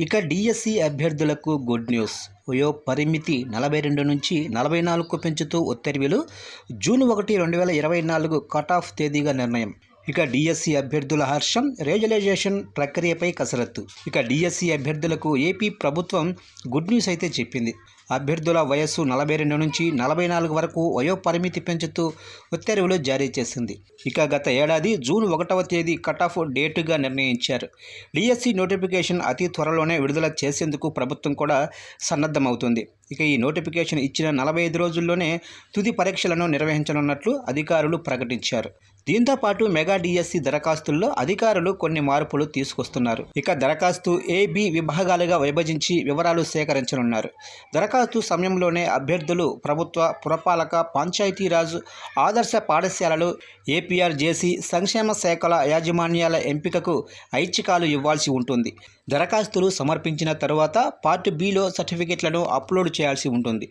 ఇక డిఎస్సి అభ్యర్థులకు good news. వయో పరిమితి నలభై రెండు నుంచి నలభై నాలుగుకు పెంచుతూ ఉత్తర్వులు. జూన్ ఒకటి రెండు వేల ఇరవై నాలుగు కట్ ఆఫ్ తేదీగా నిర్ణయం. ఇక డిఎస్సి అభ్యర్థుల హర్షం రేజలైజేషన్ ప్రక్రియపై కసరత్తు. ఇక డిఎస్సి అభ్యర్థులకు ఏపీ ప్రభుత్వం గుడ్ న్యూస్ అయితే చెప్పింది. అభ్యర్థుల వయస్సు నలభై రెండు నుంచి నలభై నాలుగు వరకు వయో పరిమితి పెంచుతూ ఉత్తర్వులు జారీ చేసింది. ఇక గత ఏడాది జూన్ ఒకటవ తేదీ కట్ ఆఫ్ డేటుగా నిర్ణయించారు. డిఎస్సి నోటిఫికేషన్ అతి త్వరలోనే విడుదల చేసేందుకు ప్రభుత్వం కూడా సన్నద్ధమవుతుంది. ఇక ఈ నోటిఫికేషన్ ఇచ్చిన నలభై ఐదు రోజుల్లోనే తుది పరీక్షలను నిర్వహించనున్నట్లు అధికారులు ప్రకటించారు. దీంతో పాటు మెగా డిఎస్సి దరఖాస్తుల్లో అధికారులు కొన్ని మార్పులు తీసుకొస్తున్నారు. ఇక దరఖాస్తు ఏబి విభాగాలుగా విభజించి వివరాలు సేకరించనున్నారు. దరఖాస్తు సమయంలోనే అభ్యర్థులు ప్రభుత్వ పురపాలక పంచాయతీరాజ్ ఆదర్శ పాఠశాలలు ఏపీఆర్ జేసీ సంక్షేమ శాఖల యాజమాన్యాల ఎంపికకు ఐచ్ఛికాలు ఇవ్వాల్సి ఉంటుంది. దరఖాస్తులు సమర్పించిన తరువాత పార్ట్ బిలో సర్టిఫికెట్లను అప్లోడ్ చేయాల్సి ఉంటుంది.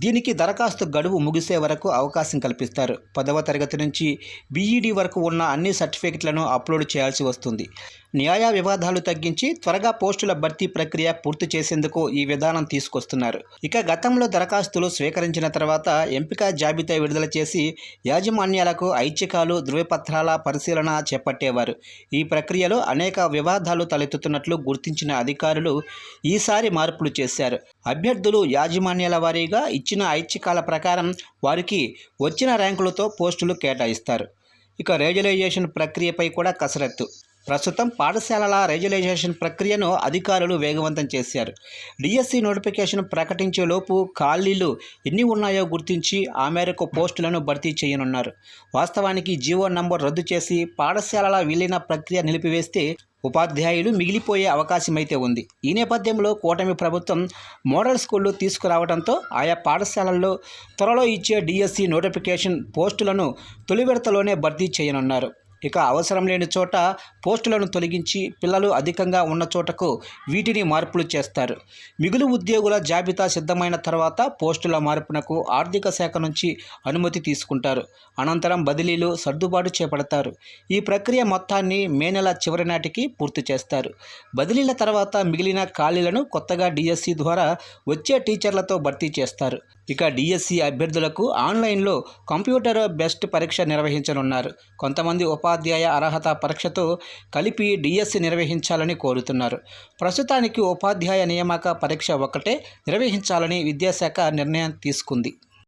దీనికి దరఖాస్తు గడువు ముగిసే వరకు అవకాశం కల్పిస్తారు. పదవ తరగతి నుంచి బీఈడి వరకు ఉన్న అన్ని సర్టిఫికెట్లను అప్లోడ్ చేయాల్సి వస్తుంది. న్యాయ వివాదాలు తగ్గించి త్వరగా పోస్టుల భర్తీ ప్రక్రియ పూర్తి చేసేందుకు ఈ విధానం తీసుకొస్తున్నారు. ఇక గతంలో దరఖాస్తులు స్వీకరించిన తర్వాత ఎంపిక జాబితా విడుదల చేసి యాజమాన్యాలకు ఐచ్ఛికాలు ధృవపత్రాల పరిశీలన చేపట్టేవారు. ఈ ప్రక్రియలో అనేక వివాదాలు తలెత్తుతున్నట్లు గుర్తించిన అధికారులు ఈసారి మార్పులు చేశారు. అభ్యర్థులు యాజమాన్యాల వారీగా ఇచ్చిన ఐచ్ఛికాల ప్రకారం వారికి వచ్చిన ర్యాంకులతో పోస్టులు కేటాయిస్తారు. ఇక రేజలైజేషన్ ప్రక్రియపై కూడా కసరత్తు. ప్రస్తుతం పాఠశాలల రేజలైజేషన్ ప్రక్రియను అధికారులు వేగవంతం చేశారు. డిఎస్సి నోటిఫికేషన్ ప్రకటించేలోపు ఖాళీలు ఎన్ని ఉన్నాయో గుర్తించి ఆ మేరకు పోస్టులను భర్తీ చేయనున్నారు. వాస్తవానికి జీవో నంబర్ రద్దు చేసి పాఠశాలల విలీన ప్రక్రియ నిలిపివేస్తే ఉపాధ్యాయులు మిగిలిపోయే అవకాశమైతే ఉంది. ఈ నేపథ్యంలో కూటమి ప్రభుత్వం మోడల్ స్కూళ్ళు తీసుకురావడంతో ఆయా పాఠశాలల్లో త్వరలో ఇచ్చే డిఎస్సి నోటిఫికేషన్ పోస్టులను తొలి విడతలోనే భర్తీ చేయనున్నారు. ఇక అవసరం లేని చోట పోస్టులను తొలగించి పిల్లలు అధికంగా ఉన్న చోటకు వీటిని మార్పులు చేస్తారు. మిగులు ఉద్యోగుల జాబితా సిద్ధమైన తర్వాత పోస్టుల మార్పునకు ఆర్థిక శాఖ నుంచి అనుమతి తీసుకుంటారు. అనంతరం బదిలీలు సర్దుబాటు చేపడతారు. ఈ ప్రక్రియ మొత్తాన్ని మే నెల చివరి నాటికి పూర్తి చేస్తారు. బదిలీల తర్వాత మిగిలిన ఖాళీలను కొత్తగా డిఎస్సి ద్వారా వచ్చే టీచర్లతో భర్తీ చేస్తారు. ఇక డిఎస్సి అభ్యర్థులకు ఆన్లైన్లో కంప్యూటర్ బెస్ట్ పరీక్ష నిర్వహించనున్నారు. కొంతమంది ఉపా ఉపాధ్యాయ అర్హత పరీక్షతో కలిపి డిఎస్సి నిర్వహించాలని కోరుతున్నారు. ప్రస్తుతానికి ఉపాధ్యాయ నియామక పరీక్ష ఒక్కటే నిర్వహించాలని విద్యాశాఖ నిర్ణయం తీసుకుంది.